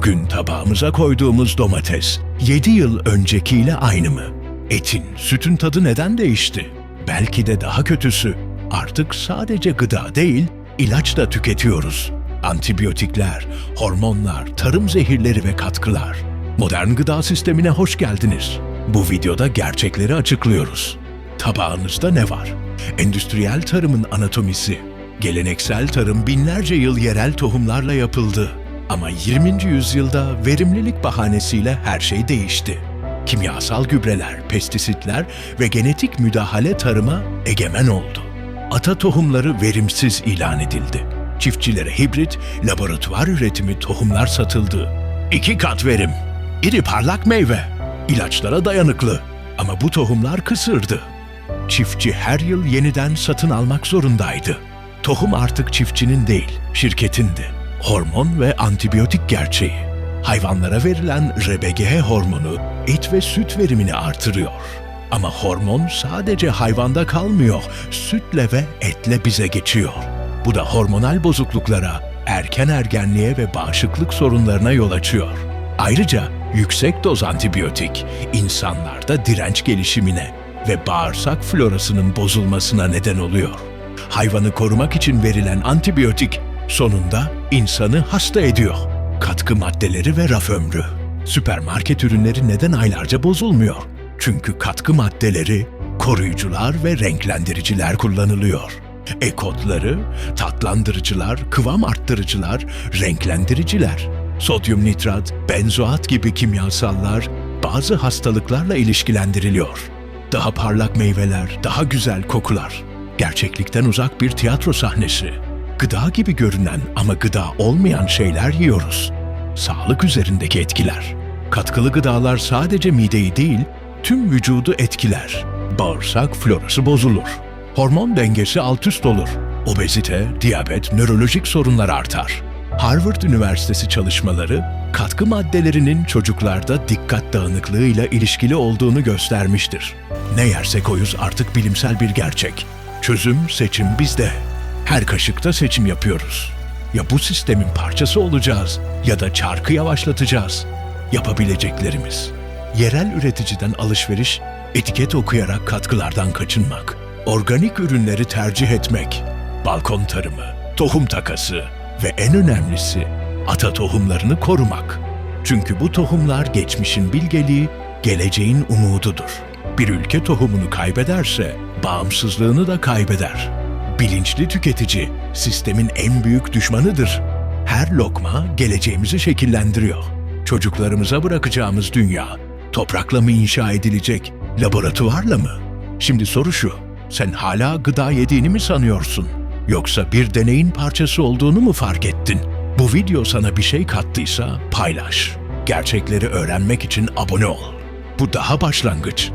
Bugün tabağımıza koyduğumuz domates 7 yıl öncekiyle aynı mı? Etin, sütün tadı neden değişti? Belki de daha kötüsü, artık sadece gıda değil, ilaç da tüketiyoruz. Antibiyotikler, hormonlar, tarım zehirleri ve katkılar. Modern gıda sistemine hoş geldiniz. Bu videoda gerçekleri açıklıyoruz. Tabağınızda ne var? Endüstriyel tarımın anatomisi. Geleneksel tarım binlerce yıl yerel tohumlarla yapıldı. Ama 20. yüzyılda verimlilik bahanesiyle her şey değişti. Kimyasal gübreler, pestisitler ve genetik müdahale tarıma egemen oldu. Ata tohumları verimsiz ilan edildi. Çiftçilere hibrit, laboratuvar üretimi tohumlar satıldı. İki kat verim, iri parlak meyve, ilaçlara dayanıklı. Ama bu tohumlar kısırdı. Çiftçi her yıl yeniden satın almak zorundaydı. Tohum artık çiftçinin değil, şirketindi. Hormon ve antibiyotik gerçeği. Hayvanlara verilen RBGH hormonu et ve süt verimini artırıyor. Ama hormon sadece hayvanda kalmıyor, sütle ve etle bize geçiyor. Bu da hormonal bozukluklara, erken ergenliğe ve bağışıklık sorunlarına yol açıyor. Ayrıca yüksek doz antibiyotik insanlarda direnç gelişimine ve bağırsak florasının bozulmasına neden oluyor. Hayvanı korumak için verilen antibiyotik sonunda insanı hasta ediyor. Katkı maddeleri ve raf ömrü. Süpermarket ürünleri neden aylarca bozulmuyor? Çünkü katkı maddeleri, koruyucular ve renklendiriciler kullanılıyor. E-kodları, tatlandırıcılar, kıvam arttırıcılar, renklendiriciler, sodyum nitrat, benzoat gibi kimyasallar bazı hastalıklarla ilişkilendiriliyor. Daha parlak meyveler, daha güzel kokular. Gerçeklikten uzak bir tiyatro sahnesi. Gıda gibi görünen ama gıda olmayan şeyler yiyoruz. Sağlık üzerindeki etkiler. Katkılı gıdalar sadece mideyi değil, tüm vücudu etkiler. Bağırsak florası bozulur. Hormon dengesi alt üst olur. Obezite, diyabet, nörolojik sorunlar artar. Harvard Üniversitesi çalışmaları katkı maddelerinin çocuklarda dikkat dağınıklığıyla ilişkili olduğunu göstermiştir. Ne yersek oyuz artık bilimsel bir gerçek. Çözüm, seçim bizde. Her kaşıkta seçim yapıyoruz. Ya bu sistemin parçası olacağız ya da çarkı yavaşlatacağız. Yapabileceklerimiz. Yerel üreticiden alışveriş, etiket okuyarak katkılardan kaçınmak, organik ürünleri tercih etmek, balkon tarımı, tohum takası ve en önemlisi ata tohumlarını korumak. Çünkü bu tohumlar geçmişin bilgeliği, geleceğin umududur. Bir ülke tohumunu kaybederse bağımsızlığını da kaybeder. Bilinçli tüketici sistemin en büyük düşmanıdır. Her lokma geleceğimizi şekillendiriyor. Çocuklarımıza bırakacağımız dünya toprakla mı inşa edilecek, laboratuvarla mı? Şimdi soru şu, sen hala gıda yediğini mi sanıyorsun? Yoksa bir deneyin parçası olduğunu mu fark ettin? Bu video sana bir şey kattıysa paylaş. Gerçekleri öğrenmek için abone ol. Bu daha başlangıç.